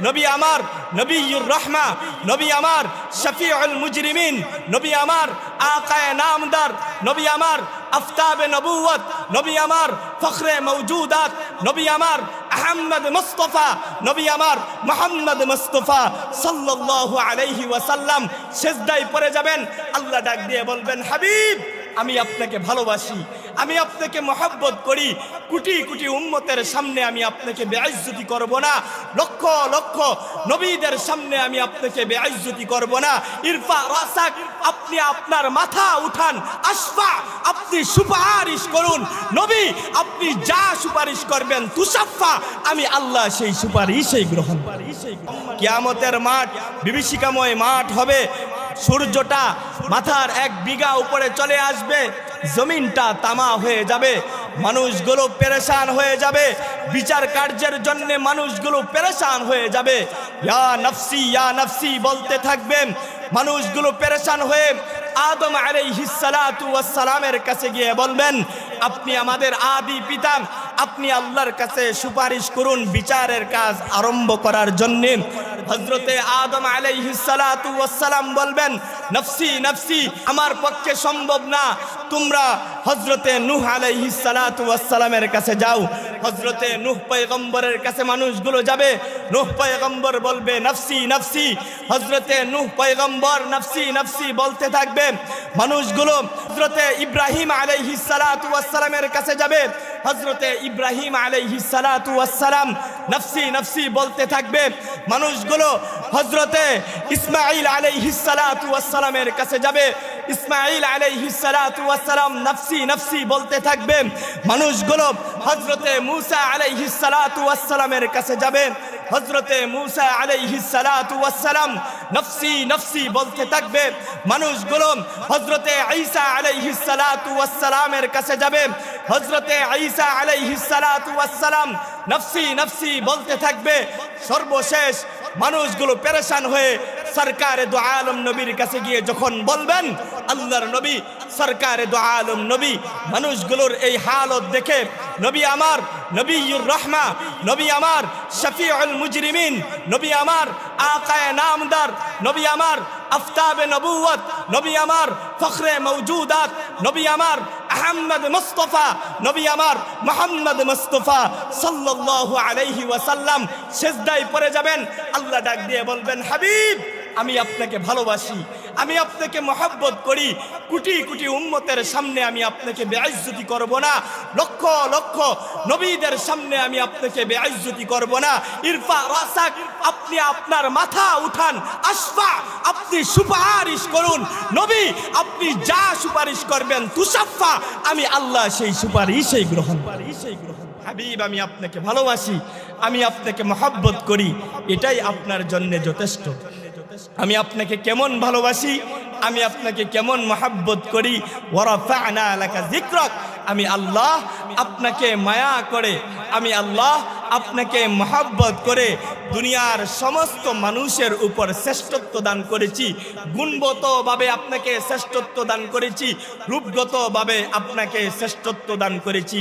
নবী আমার, নবীর রহমা, নবী আমার, শফিউল মুজরিমিন, নবী আমার, আকায় নামদার, নবী আমার, আফতাবে নবুয়ত নবী আমার, ফখরে মৌজুদাত নবী আমার আহমদ মুস্তফা, নবী আমার, মোহাম্মদ মুস্তফা সাল্লাল্লাহু আলাইহি ওয়াসাল্লাম। সেজদায় পড়ে যাবেন, আল্লাহ ডাক দিয়ে বলবেন, হাবিব, আমি আপনাকে ভালোবাসি, আমি আপনাকে মহব্বত করি কোটি কোটি উম্মতের সামনে আমি আপনাকে বেআইজ্জতি করব না। লক্ষ লক্ষ নবীদের সামনে আমি আপনাকে বেআইজ্জতি করব না। ইরফা, রাসাক, আপনি আপনার মাথা উঠান, আসফা, আপনি সুপারিশ করুন। নবী, আপনি যা সুপারিশ করবেন, তুষাফা, আমি আল্লাহ সেই সুপারিশই গ্রহণ কিয়ামতের মাঠ, বিভীষিকাময় মাঠ হবে। সূর্যটা মাথার এক বিঘা উপরে চলে আসবে, জমিনটা তামা হয়ে যাবে। মানুষগুলো পেরেশান হয়ে যাবে। বিচার কার্যের জন্য মানুষগুলো পেরেশান হয়ে যাবে। ইয়া নফসি ইয়া নফসি বলতে থাকবেন, মানুষগুলো পেরেশান হয়ে আদম আলাইহিস সালাতু ওয়াস সালামের কাছে গিয়ে বলবেন, আপনি আমাদের আদি পিতা আপনি আল্লাহর কাছে সুপারিশ করুন বিচারের কাজ আরম্ভ করার জন্যে। হজরতে আদম আলাইহিস সালাতু বলবেন, নফসি নফসি, আমার পক্ষে সম্ভব না। তোমরা হজরতে নুহ আলাইহিস সালাতু ওয়াস সালামের কাছে যাও। হজরতে নুহ পয়গম্বরের কাছে মানুষগুলো যাবে। নুহ পয়গম্বর বলবে, নফসি নফসি। হজরতে নুহ পয়গম্বর নফসি নফসি বলতে থাকবে, মানুষগুলো হজরতে ইব্রাহিম আলাইহিস সালাতু কাছে যাবে। হজরতে ইব্রাহিম আলাইহিস সালাতু ওয়াসসালাম নফসি নফসি বলতে থাকবে, মানুষগুলো হজরতে ইসমাইল সালাতু সালামের কাছে যাবে ইসমাইল সালাতু ওয়াসসালাম নফসি নফসি বলতে থাকবে, মানুষগুলো হজরতে মুসা আলাইহিস সালাতু সালামের কাছে যাবে হজরতে মুসা আলাইহি সালাম নফসি নফসি বলতে থাকবে, মানুষগুলো হজরতে ঈসা আলাইহি সালামের কাছে যাবে হজরতে ঈসা আলাইহিস সালাতু ওয়াস সালাম নফসি নফসি বলতে থাকবে, সর্বশেষ মানুষগুলো পেরেশান হয়ে সরকারে দু আলম নবীর কাছে গিয়ে যখন বলবেন, আল্লাহর নবী, সরকারে দু আলম নবী, মানুষগুলোর এই হালত দেখে নবী আমার, নবীর রহমা, নবী আমার, শফিউল মুজরিমিন, নবী আমার, আকায় নামদার, নবী আমার আফতাবে নবুয়াত নবী আমার ফখরে মৌজুদাত নবী আমার আহম্মদ মুস্তফা, নবী আমার মোহাম্মদ মুস্তফা সাল্লাল্লাহু আলাইহি ওয়াসাল্লাম, সেজদায় পড়ে যাবেন। আল্লাহ ডাক দিয়ে বলবেন, হাবিব আমি আপনাকে ভালোবাসি, আমি আপনাকে মহব্বত করি, কোটি কোটি উম্মতের সামনে আমি আপনাকে বেআইজ্জতি করব না, লক্ষ লক্ষ নবীদের সামনে আমি আপনাকে বেআইজ্জতি করব না। ইরফা, রাসাক, আপনি আপনার মাথা উঠান, আসফা, আপনি সুপারিশ করুন। নবী, আপনি যা সুপারিশ করবেন, তুষাফা, আমি আল্লাহ সেই সুপারিশই গ্রহণ করি। সেই গ্রহণ হাবিব, আমি আপনাকে ভালোবাসি, আমি আপনাকে মহব্বত করি, এটাই আপনার জন্য যথেষ্ট। আমি আপনাকে কেমন ভালোবাসি, আমি আপনাকে কেমন মহাব্বত করি। আমি আল্লাহ আপনাকে মায়া করে, আমি আল্লাহ আপনাকে মহাব্বত করে দুনিয়ার সমস্ত মানুষের উপর শ্রেষ্ঠত্ব দান করেছি, গুণগতভাবে আপনাকে শ্রেষ্ঠত্ব দান করেছি, রূপগতভাবে আপনাকে শ্রেষ্ঠত্ব দান করেছি।